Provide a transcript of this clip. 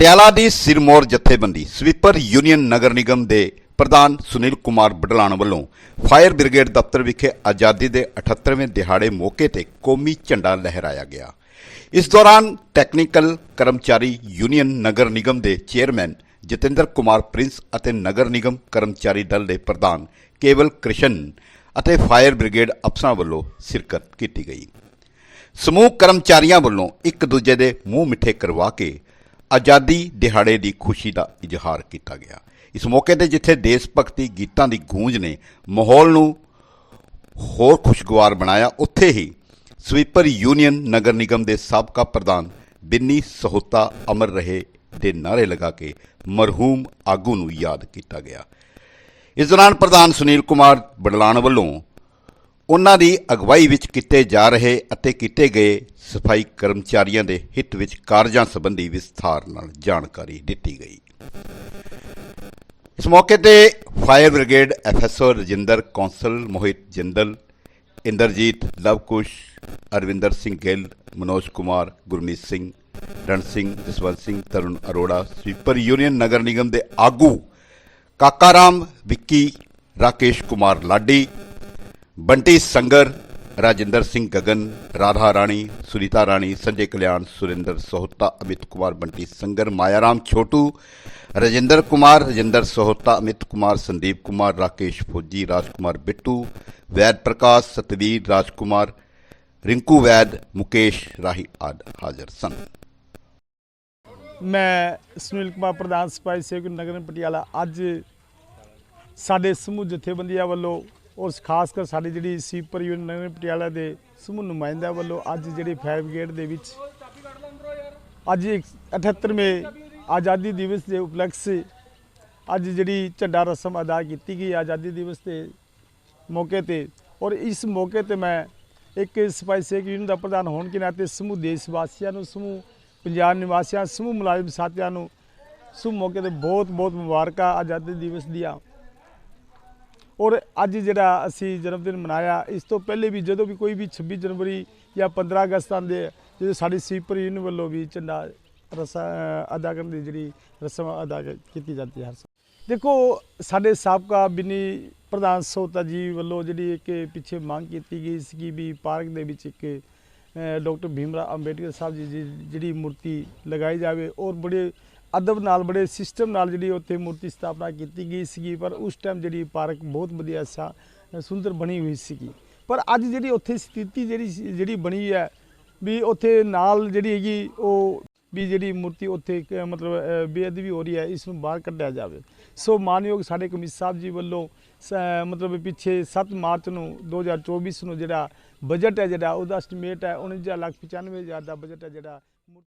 ਪਟਿਆਲਾ ਦੀ ਸਿਰਮੌਰ ਜਥੇਬੰਦੀ, sweeper union ਨਗਰ ਨਿਗਮ ਦੇ ਪ੍ਰਧਾਨ ਸੁਨੀਲ ਕੁਮਾਰ ਬਡਲਾਨ ਵੱਲੋਂ ਫਾਇਰ ਬ੍ਰਿਗੇਡ ਦਫ਼ਤਰ ਵਿਖੇ ਆਜ਼ਾਦੀ ਦੇ 78ਵੇਂ ਦਿਹਾੜੇ ਮੌਕੇ ਤੇ ਕੌਮੀ ਝੰਡਾ ਲਹਿਰਾਇਆ ਗਿਆ। ਇਸ ਦੌਰਾਨ ਟੈਕਨੀਕਲ ਕਰਮਚਾਰੀ ਯੂਨੀਅਨ ਨਗਰ ਨਿਗਮ ਦੇ ਚੇਅਰਮੈਨ ਜਤਿੰਦਰ ਕੁਮਾਰ ਪ੍ਰਿੰਸ ਅਤੇ ਨਗਰ ਨਿਗਮ ਕਰਮਚਾਰੀ ਦਲ ਦੇ ਪ੍ਰਧਾਨ ਕੇਵਲ ਕ੍ਰਿਸ਼ਨ ਅਤੇ ਫਾਇਰ ਬ੍ਰਿਗੇਡ ਅਫਸਰਾਂ ਵੱਲੋਂ ਸ਼ਿਰਕਤ ਕੀਤੀ ਗਈ। ਸਮੂਹ ਕਰਮਚਾਰੀਆਂ ਵੱਲੋਂ ਇੱਕ ਦੂਜੇ ਦੇ ਮੂੰਹ ਮਿੱਠੇ ਕਰਵਾ ਕੇ ਆਜ਼ਾਦੀ ਦਿਹਾੜੇ ਦੀ ਖੁਸ਼ੀ ਦਾ ਇਜ਼ਹਾਰ ਕੀਤਾ ਗਿਆ। ਇਸ ਮੌਕੇ ਤੇ ਜਿੱਥੇ ਦੇਸ਼ ਭਗਤੀ ਗੀਤਾਂ ਦੀ ਗੂੰਜ ਨੇ ਮਾਹੌਲ ਨੂੰ ਹੋਰ ਖੁਸ਼ਗਵਾਰ ਬਣਾਇਆ, ਉੱਥੇ ਹੀ ਸਵੀਪਰ ਯੂਨੀਅਨ ਨਗਰ ਨਿਗਮ ਦੇ ਸਾਬਕਾ ਪ੍ਰਧਾਨ ਬਿੰਨੀ ਸਹੋਤਾ ਅਮਰ ਰਹੇ ਦੇ ਨਾਰੇ ਲਗਾ ਕੇ ਮਰਹੂਮ ਆਗੂ ਨੂੰ ਯਾਦ ਕੀਤਾ ਗਿਆ। ਇਸ ਦੌਰਾਨ ਪ੍ਰਧਾਨ ਸੁਨੀਲ ਕੁਮਾਰ ਬਡਲਾਨ ਵੱਲੋਂ ਉਹਨਾਂ ਦੀ ਅਗਵਾਈ ਵਿੱਚ ਕੀਤੇ ਜਾ ਰਹੇ ਅਤੇ ਕੀਤੇ ਗਏ ਸਫ਼ਾਈ ਕਰਮਚਾਰੀਆਂ ਦੇ ਹਿੱਤ ਵਿੱਚ ਕਾਰਜਾਂ ਸੰਬੰਧੀ ਵਿਸਥਾਰ ਨਾਲ ਜਾਣਕਾਰੀ ਦਿੱਤੀ ਗਈ। ਇਸ ਮੌਕੇ ਤੇ fire brigade FSO Rajinder, council Mohit Jindal Inderjit Luvkush, Arvinder Singh Gill, Manoj Kumar, Gurmeet Singh, Ran Singh, Jaswant Singh, Tarun Arora, sweeper union ਨਗਰ ਨਿਗਮ ਦੇ ਆਗੂ ਕਾਕਾਰਾਮ, ਵਿੱਕੀ, ਰਾਕੇਸ਼ ਕੁਮਾਰ ਲਾਡੀ ਬੰਟੀ ਸੰਗਰ, ਰਾਜਿੰਦਰ ਸਿੰਘ ਗਗਨ, ਰਾਧਾ ਰਾਣੀ, ਸੁਨੀਤਾ ਰਾਣੀ, ਸੰਜੇ ਕਲਿਆਣ, ਸੁਰਿੰਦਰ ਸੋਹਤਾ, ਅਮਿਤ ਕੁਮਾਰ, ਬੰਟੀ ਸੰਗਰ, ਮਾਇਆਰਾਮ ਛੋਟੂ, ਰਜਿੰਦਰ ਕੁਮਾਰ, ਰਜਿੰਦਰ ਸੋਹਤਾ, ਅਮਿਤ ਕੁਮਾਰ, ਸੰਦੀਪ ਕੁਮਾਰ, ਰਾਕੇਸ਼ ਫੌਜੀ, ਰਾਜਕੁਮਾਰ ਬਿੱਟੂ, ਵੈਦ ਪ੍ਰਕਾਸ਼, ਸਤਵੀਰ, ਰਾਜਕੁਮਾਰ, ਰਿੰਕੂ ਵੈਦ, ਮੁਕੇਸ਼ ਰਾਹੀ ਆਦ ਹਾਜ਼ਰ ਸਨ। ਮੈਂ ਸੁਨੀਲ ਕੁਮਾਰ, ਪ੍ਰਧਾਨ ਸਿਪਾਹੀ ਸੇਵਕ ਨਗਰ ਪਟਿਆਲਾ। ਅੱਜ ਸਾਡੇ ਸਮੂਹ ਜਥੇਬੰਦੀਆਂ ਵੱਲੋਂ ਔਰ ਖਾਸ ਕਰ ਸਾਡੀ ਜਿਹੜੀ ਸੀਪਰ ਯੂਨੀਅਨ ਪਟਿਆਲਾ ਦੇ ਸਮੂਹ ਨੁਮਾਇੰਦਿਆਂ ਵੱਲੋਂ ਅੱਜ ਜਿਹੜੀ ਫਾਇਰ ਬ੍ਰਿਗੇਡ ਦੇ ਵਿੱਚ ਅੱਜ ਇੱਕ 78ਵੇਂ ਆਜ਼ਾਦੀ ਦਿਵਸ ਦੇ ਉਪਲਕਸ਼ ਅੱਜ ਜਿਹੜੀ ਝੰਡਾ ਰਸਮ ਅਦਾ ਕੀਤੀ ਗਈ ਆਜ਼ਾਦੀ ਦਿਵਸ ਦੇ ਮੌਕੇ ਤੇ। ਔਰ ਇਸ ਮੌਕੇ ਤੇ ਮੈਂ ਇੱਕ ਸਪਾਈ ਸੇਕ ਯੂਨੀਅਨ ਦਾ ਪ੍ਰਧਾਨ ਹੋਣ ਕੇ ਨਾਤੇ ਸਮੂਹ ਦੇਸ਼ ਵਾਸੀਆਂ ਨੂੰ, ਸਮੂਹ ਪੰਜਾਬ ਨਿਵਾਸੀਆਂ, ਸਮੂਹ ਮੁਲਾਜ਼ਮ ਸਾਥੀਆਂ ਨੂੰ, ਸਮੂਹ ਮੌਕੇ ਤੇ ਬਹੁਤ ਬਹੁਤ ਮੁਬਾਰਕਾਂ ਆਜ਼ਾਦੀ ਦਿਵਸ ਦੀਆਂ। ਔਰ ਅੱਜ ਜਿਹੜਾ ਅਸੀਂ ਜਨਮ ਦਿਨ ਮਨਾਇਆ ਇਸ ਤੋਂ ਪਹਿਲੇ ਵੀ ਜਦੋਂ ਵੀ ਕੋਈ ਵੀ 26 ਜਨਵਰੀ ਜਾਂ 15 ਅਗਸਤ ਆਉਂਦੇ ਆ, ਜਦੋਂ ਸਾਡੀ ਸੀਪਰ ਯੂਨੀਅਨ ਵੱਲੋਂ ਵੀ ਝੰਡਾ ਰਸਾ ਅਦਾ ਕਰਨ ਦੀ ਜਿਹੜੀ ਰਸਮ ਅਦਾ ਕੀਤੀ ਜਾਂਦੀ ਹੈ ਹਰ ਦੇਖੋ ਸਾਡੇ ਸਾਬਕਾ ਬਿਨੀ ਪ੍ਰਧਾਨ ਸੋਤਾ ਜੀ ਵੱਲੋਂ ਜਿਹੜੀ ਇੱਕ ਪਿੱਛੇ ਮੰਗ ਕੀਤੀ ਗਈ ਸੀ ਵੀ ਪਾਰਕ ਦੇ ਵਿੱਚ ਇੱਕ ਅ, ਡਾਕਟਰ ਭੀਮਰਾ ਅੰਬੇਡਕਰ ਸਾਹਿਬ ਜੀ ਦੀ ਜਿਹੜੀ ਮੂਰਤੀ ਲਗਾਈ ਜਾਵੇ ਔਰ ਬੜੇ ਅਦਬ ਨਾਲ ਬੜੇ ਸਿਸਟਮ ਨਾਲ ਜਿਹੜੀ ਉੱਥੇ ਮੂਰਤੀ ਸਥਾਪਨਾ ਕੀਤੀ ਗਈ ਸੀਗੀ ਪਰ ਉਸ ਟਾਈਮ ਜਿਹੜੀ ਪਾਰਕ ਬਹੁਤ ਵਧੀਆ ਸਾ ਸੁੰਦਰ ਬਣੀ ਹੋਈ ਸੀਗੀ। ਪਰ ਅੱਜ ਜਿਹੜੀ ਉੱਥੇ ਸਥਿਤੀ ਜਿਹੜੀ ਸੀ- ਜਿਹੜੀ ਬਣੀ ਹੈ ਵੀ ਉੱਥੇ ਨਾਲ ਜਿਹੜੀ ਹੈਗੀ ਉਹ ਵੀ ਜਿਹੜੀ ਮੂਰਤੀ ਉੱਥੇ ਮਤਲਬ ਅ, ਬੇਅਦਬੀ ਹੋ ਰਹੀ ਹੈ ਇਸ ਨੂੰ ਬਾਹਰ ਕੱਢਿਆ ਜਾਵੇ। ਸੋ ਮਾਨਯੋਗ ਸਾਡੇ ਕਮਿਸ਼ਨਰ ਸਾਹਿਬ ਜੀ ਵੱਲੋਂ ਸ- ਮਤਲਬ ਪਿੱਛੇ 7 ਮਾਰਚ ਨੂੰ 2024 ਨੂੰ ਜਿਹੜਾ ਬਜਟ ਹੈ ਜਿਹੜਾ ਉਹਦਾ ਐਸਟੀਮੇਟ ਹੈ 49 ਲੱਖ 95 ਹਜ਼ਾਰ ਦਾ ਬਜਟ ਹੈ ਜਿਹੜਾ